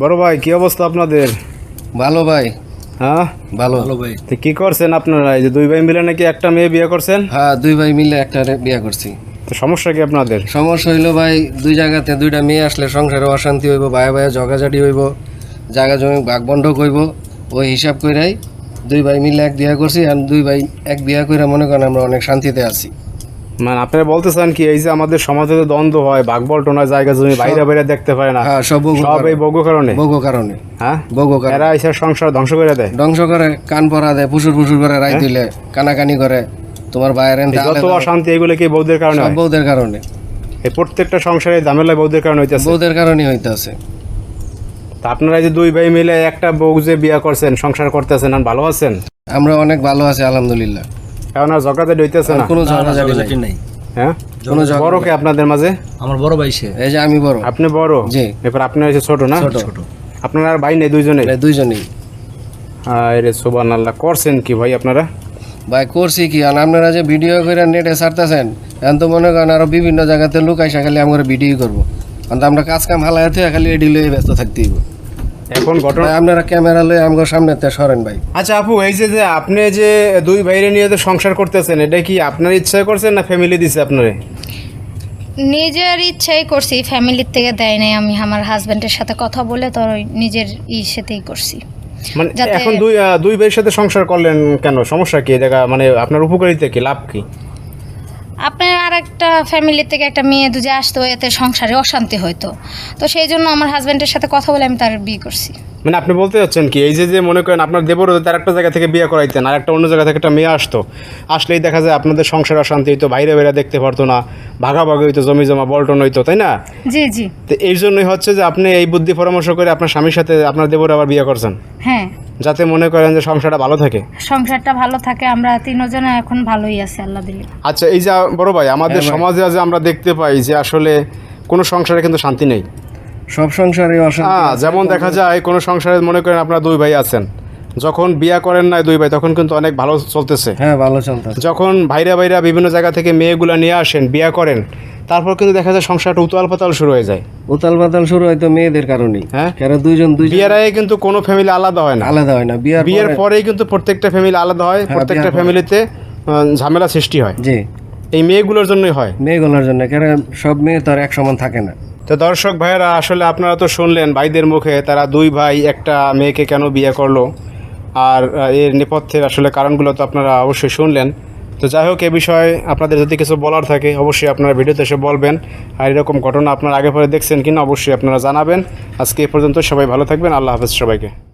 বড় ভাই কি অবস্থা আপনাদের? ভালো ভাই। হ্যাঁ? ভালো। ভালো ভাই। তো কি করছেন আপনারা? এই যে দুই ভাই মিলে নাকি একটা মেয়ে বিয়ে করছেন? হ্যাঁ দুই ভাই মিলে একটা বিয়ে করছি। তো সমস্যা কি আপনাদের? সমস্যা হইল ভাই দুই জায়গাতে দুইটা মেয়ে আসলে সংসারে অশান্তি হইব ভাই ভাই ঝগাঝাটি হইব জায়গা জমি ভাগ বন্ধক হইব। ওই হিসাব কইরাই দুই ভাই মিলে এক বিয়া করছি আর দুই ভাই এক বিয়া কইরা মনে করেন আমরা অনেক শান্তিতে আছি। মানে আপনারা বলতেছেন কি এই যে আমাদের সমাজে দ্বন্দ্ব হয় ভাগ বল্টনা জায়গা জমি বাইরে বাইরে দেখতে পারে না। হ্যাঁ সব সব এই বগু কারণে বগু কারণে হ্যাঁ? বগু কারণে এরা এসে সংসার ধ্বংস করে দেয়। ধ্বংস করে কান পরা দেয় ফুসুর ফুসুর করে রাই দিলে কানাকানি করে তোমার এই যত অশান্তি এগুলো কি বৌদের কারণে হয়? বউদের কারণে। এই প্রত্যেকটা সংসারে ঝামেলা বৌদের কারণে হইতেছে। বউদের কারণে হইতাছে। তা আপনারা এই যে দুই ভাই মিলে একটা বউ যে বিয়ে করছেন সংসার করতেছেন ভালো আছেন? আমরা অনেক ভালো আছি আলহামদুলিল্লাহ। এখন আর জগাতে হইতেছে না। কোনো ঝগড়াঝাটি নাই। হ্যাঁ? কোনো বড় কে আপনাদের মাঝে? আমার বড় ভাই সে এই যে আমি বড়। আপনি বড়? জি। এরপর আপনি হচ্ছে ছোট না? ছোট। ছোট। আপনার আর ভাই নেই দুইজনে? এই দুইজনেই। আরে সুবান আল্লাহ করছেন কি ভাই আপনারা? ভাই করছি কি? আর আপনারা যে ভিডিও করে নেটে ছাড়তেছেন এখন তো মনে করেন আরও বিভিন্ন জায়গাতে লোক আইসা খালি আমরা ভিডিও করব। কারণ তো আমরা কাজ কাম হালাইতে খালি এডি লয়ে ব্যস্ত থাকতে হইব। এখন ঘটনা আপনারা ক্যামেরা লয়ে আমার সামনে তে সরেন ভাই। আচ্ছা আপু এই যে যে আপনি যে দুই ভাইরে নিয়ে যে সংসার করতেছেন এটা কি আপনার ইচ্ছা করছেন না ফ্যামিলি দিছে আপনারে? নিজের ইচ্ছাই করছি ফ্যামিলির থেকে দেয় নাই আমি আমার হাজব্যান্ডের সাথে কথা বলে তো ওই নিজের ই সাথেই করছি। মানে এখন দুই দুই ভাইয়ের সাথে সংসার করলেন কেন? সমস্যা কি? দেখা মানে আপনার উপকারিতা কি? লাভ কি? আপনার আর একটা ফ্যামিলির থেকে একটা মেয়ে দুজে আসতো এতে সংসারে অশান্তি হইতো। তো সেই জন্য আমার হাজব্যান্ডের সাথে কথা বলে আমি তার বিয়ে করছি। মানে আপনি বলতে চাচ্ছেন কি এই যে যে মনে করেন আপনার দেবরও তার একটা জায়গা থেকে বিয়ে করাইতেন আর একটা অন্য জায়গা থেকে একটা মেয়ে আসতো আসলেই দেখা যায় আপনাদের সংসার অশান্তি হইতো বাইরে বাইরে দেখতে পারতো না ভাগাভাগি হইতো জমি জমা বল্টন হইতো তাই না? জি জি। তো এই জন্যই হচ্ছে যে আপনি এই বুদ্ধি পরামর্শ করে আপনার স্বামীর সাথে আপনার দেবর আবার বিয়ে করছেন। হ্যাঁ। যাতে মনে করেন যে সংসারটা ভালো থাকে? সংসারটা ভালো থাকে আমরা তিনজনে এখন ভালোই আছি আল্লাহ দিলে। আচ্ছা এই যে বড় ভাই আমাদের সমাজে যে আমরা দেখতে পাই যে আসলে কোনো সংসারে কিন্তু শান্তি নেই। সব সংসারে অশান্তি হ্যাঁ যেমন দেখা যায় কোনো সংসারে মনে করেন আপনারা দুই ভাই আছেন। যখন বিয়া করেন না দুই ভাই তখন কিন্তু অনেক ভালো চলতেছে। হ্যাঁ ভালো চলতেছে। যখন ভাইরা ভাইরা বিভিন্ন জায়গা থেকে মেয়েগুলা নিয়ে আসেন বিয়া করেন তারপর কিন্তু দেখা যায় সংসারটা উতাল পাতাল শুরু হয়ে যায়। উতাল পাতাল শুরু হয়তো মেয়েদের কারণেই। হ্যাঁ? কেন দুইজন দুই বিয়ের আগে কিন্তু কোনো ফ্যামিলি আলাদা হয় না। আলাদা হয় না। বিয়ার বিয়ের পরেই কিন্তু প্রত্যেকটা ফ্যামিলি আলাদা হয় প্রত্যেকটা ফ্যামিলিতে ঝামেলা সৃষ্টি হয়। জি। এই মেয়েগুলোর জন্যই হয়। মেয়েগুলোর জন্য। কেন সব মেয়ে তো আর এক সমান থাকে না। তো দর্শক ভাইয়েরা আসলে আপনারা তো শুনলেন ভাইদের মুখে তারা দুই ভাই একটা মেয়েকে কেন বিয়ে করল? আর এর নেপথ্যের আসলে কারণগুলো তো আপনারা অবশ্যই শুনলেন। তো যাই হোক, এ বিষয়ে আপনাদের যদি কিছু বলার থাকে, অবশ্যই আপনারা ভিডিওতে এসে বলবেন। আর এরকম ঘটনা আপনারা আগে পরে দেখছেন কিনা, অবশ্যই আপনারা জানাবেন। আজকে এ পর্যন্ত সবাই ভালো থাকবেন। আল্লাহ হাফেজ সবাইকে।